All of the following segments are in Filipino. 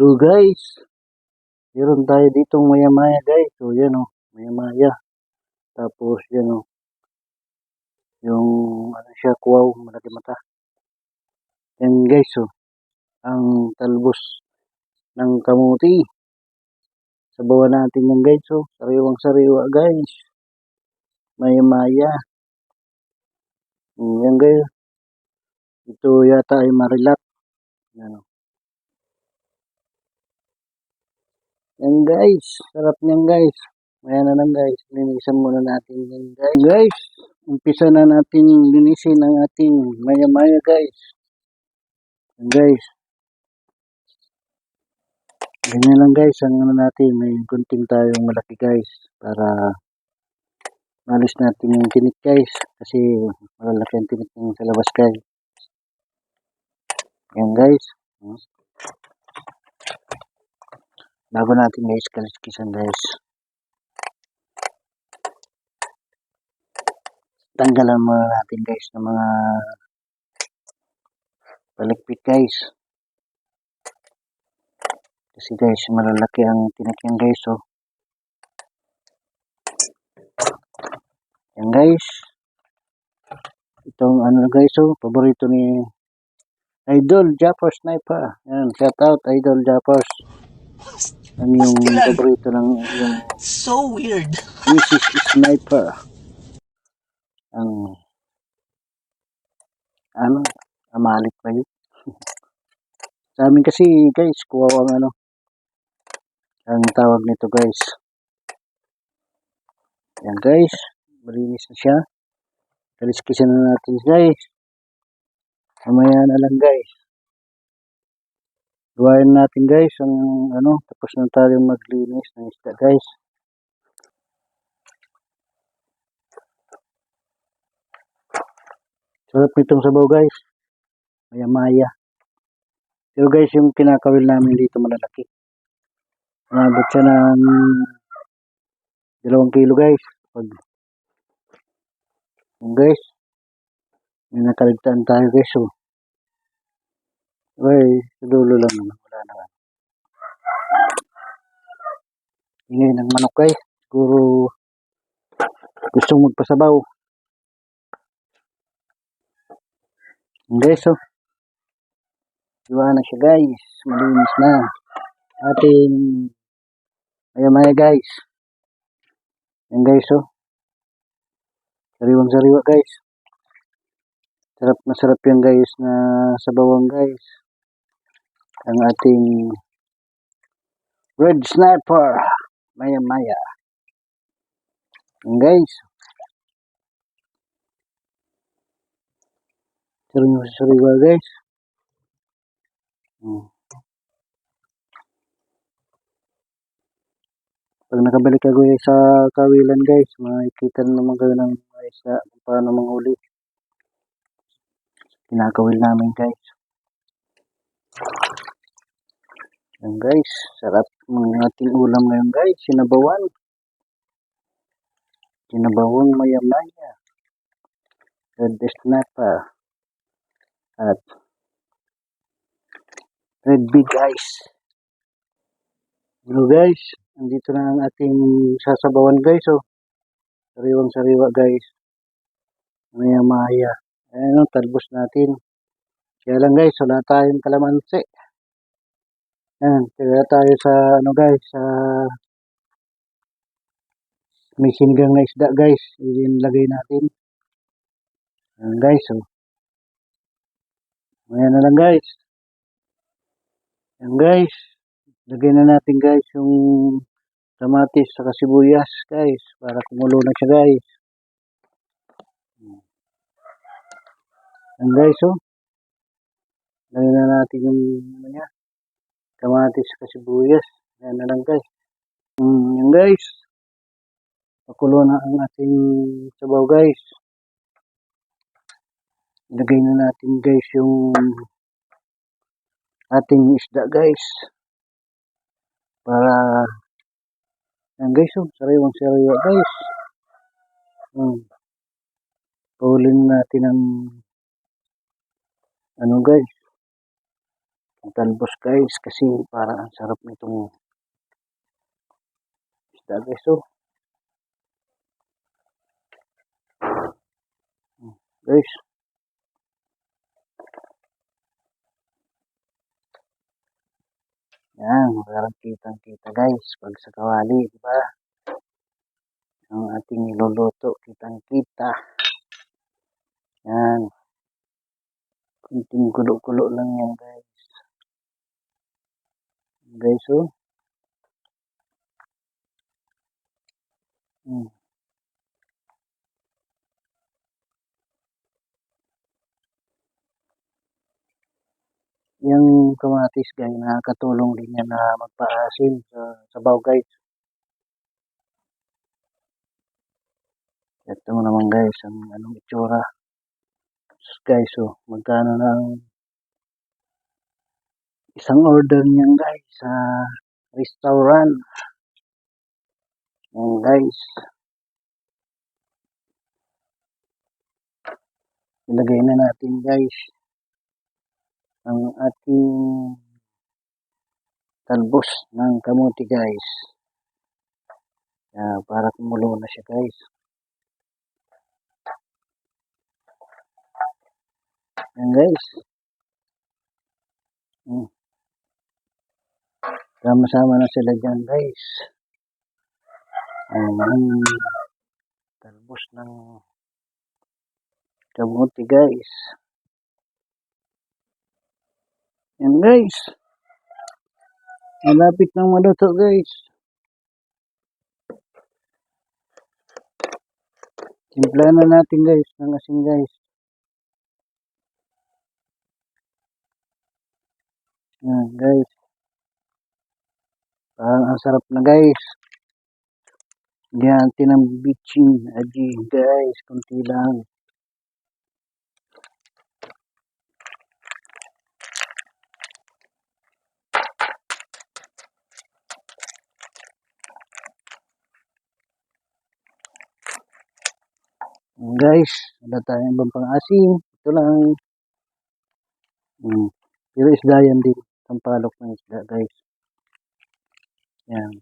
So guys, meron tayo ditong maya-maya guys. So yan o, maya-maya. Tapos yan o, yung ano siya, kuwaw, malaki mata. Yan guys o, ang talbos ng kamuti. Sabawan natin yan guys o, sariwang sariwa guys. Maya-maya. Mm, Yan guys. Ito yata ay marilat. Yan o. Yan guys, sarap niyan guys. Maya na lang guys, linisan muna natin yan guys. Guys, umpisa na natin linisin ang ating maya-maya guys. Yan guys. Ganyan lang guys, ang ano natin, may kunting tayong malaki guys. Para malis natin yung tinik guys. Kasi malalaki ang tinik yung sa labas guys. Yan guys. Bago natin guys, kaliskisan guys. Tanggalan muna natin guys ng mga palikpit guys. Kasi guys, malalaki ang tinik yan guys. Oh. Yan guys. Itong ano guys, oh, paborito ni Idol Japper Sniper. Yan, shout out Idol Jappers. Yan yung paborito ng yung So weird. Mrs. Sniper. Ang ano, amalit pa yun. Sa amin kasi guys, kuha ang ano, ang tawag nito guys. Yan guys, malinis na siya. Kaliskisan na natin guys. Mamaya na lang guys. Gawain natin guys ang ano, tapos na tayo maglinis ng isda guys. Sarap nitong sabaw guys. Maya maya. Pero guys, yung kinakawil namin dito malalaki. Umabot siya ng dalawang kilo guys. Pag yung guys, may nakaligtaan tayo guys. Oh. Ay, sa dulo lang naman. Wala naman. Ingay ng manok guys. Siguro gustong magpasabaw. Guys, oh. Diba na siya guys. Malinis na. Ating maya-maya guys. Yan guys, oh. Sariwang sariwa guys. Sarap na sarap yan guys na sabawang guys. Ang ating Red Sniper. Maya-maya. Yan guys. Sariwang sariwa guys. Hmm. Pag nakabalik ako eh sa kawilan guys, makikita na naman kayo ng isda kung paano manghuli. Kinakawil namin guys. Yan guys, sarap ng ating ulam ngayon guys, sinabawan. Sinabawang maya-maya. Red snapper. At red big eyes. Hello guys, andito na ang ating sasabawan guys oh. Sariwang sariwa guys. Maya-maya. Ayan o, talbos natin. Kaya lang guys, wala tayong kalamansi. Ayan, kaya tayo sa ano guys, sa may sinigang na isda guys. Ilagay natin. Ayan guys oh. Ayan na lang guys. Ayan guys. Lagay na natin guys yung kamatis sa sibuyas guys para kumulo na siya guys. Ayan guys oh. Lagay na natin yung ano niya, kamatis sa sibuyas. Ayan na lang guys. Mm, yan guys. Pakulo na ang ating sabaw guys. Lagay na natin guys yung ating isda guys. Para yan guys oh, sariwang sariwa guys. Hmm. Pahulin natin ang ano guys. Ang talbos guys kasi parang ang sarap nitong isda guys oh. Hmm, Guys. Yan, parang kitang kita guys pag sa kawali, di ba? Ang ating niluluto, kitang kita. Yan. Kunting kulo-kulo lang yan guys. Guys. Hmm. Yung kamatis guys, nakakatulong din yan na magpaasim sa sabaw guys. Ito naman guys, ang anong itsura. Guys, oh, magkano ng isang order niyan guys sa restaurant. Yan guys. Ilagay na natin guys ang ating talbos ng kamuti guys. Yeah, para kumulo na siya guys. Yan guys. Hmm. Sama-sama na sila dyan guys. Ang talbos ng kamuti guys. Yan guys. Malapit nang maluto guys. Timpla na natin guys ng asin guys. Yan guys. Parang ang sarap na guys. Yan, tinang bitchin. Aji guys, kunti lang. Guys, wala tayong ibang pang-asim. Ito lang. Hmm. Pero isda yan din. Sampalok ng isda guys. Yan.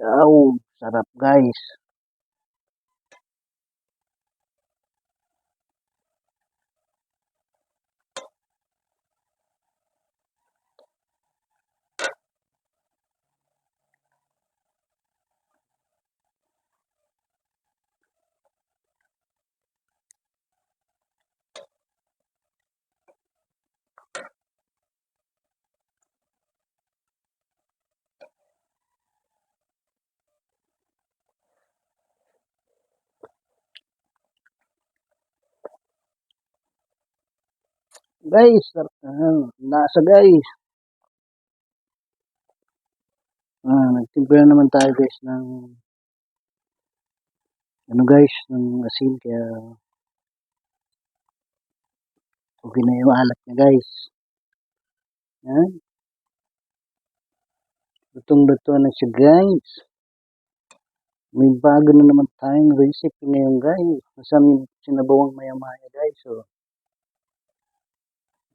Yaw, sarap guys. Guys, ah, nasa guys. Ah, nagtimpla naman tayo guys ng ano guys, ng asin kaya okay na yung alat niya guys. Yan. Lutong-luto na siya guys. May bago na naman tayong recipe ngayon guys. Masama yung sinabawang maya-maya guys. Oh.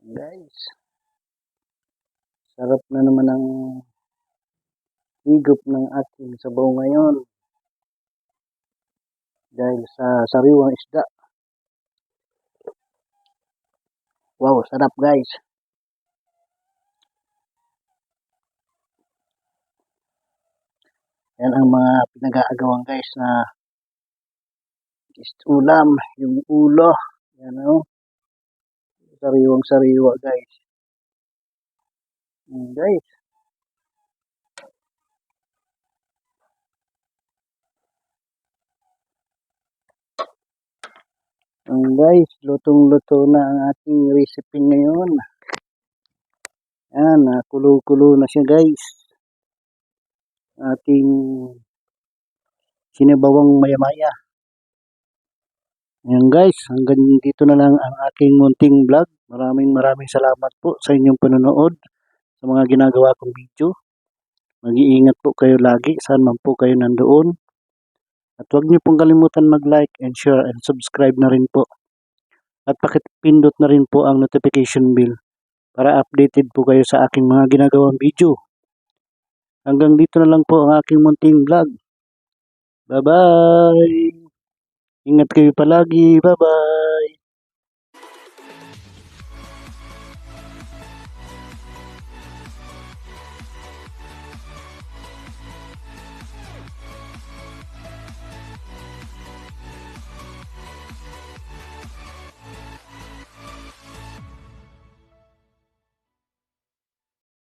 Guys. Sarap na naman ang higop ng ating sabaw ngayon. Dahil sa sariwang isda. Wow, sarap guys. Yan ang mga pinag-aagawan guys na ulam, yung ulo. Yan o. Sariwang sariwa guys. Yan, guys. Yan guys, lutong-luto na ang ating recipe ngayon. Yan, kulo-kulo na siya guys. Ating sinabawang maya-maya. Yan guys, hanggang dito na lang ang aking munting vlog. Maraming maraming salamat po sa inyong panonood sa mga ginagawa kong video. Mag-iingat po kayo lagi, saan man po kayo nandoon. At huwag niyo pong kalimutan mag-like and share and subscribe na rin po. At pakipindot na rin po ang notification bell para updated po kayo sa aking mga ginagawang video. Hanggang dito na lang po ang aking munting vlog. Bye-bye! Ingat kayo palagi. Bye-bye!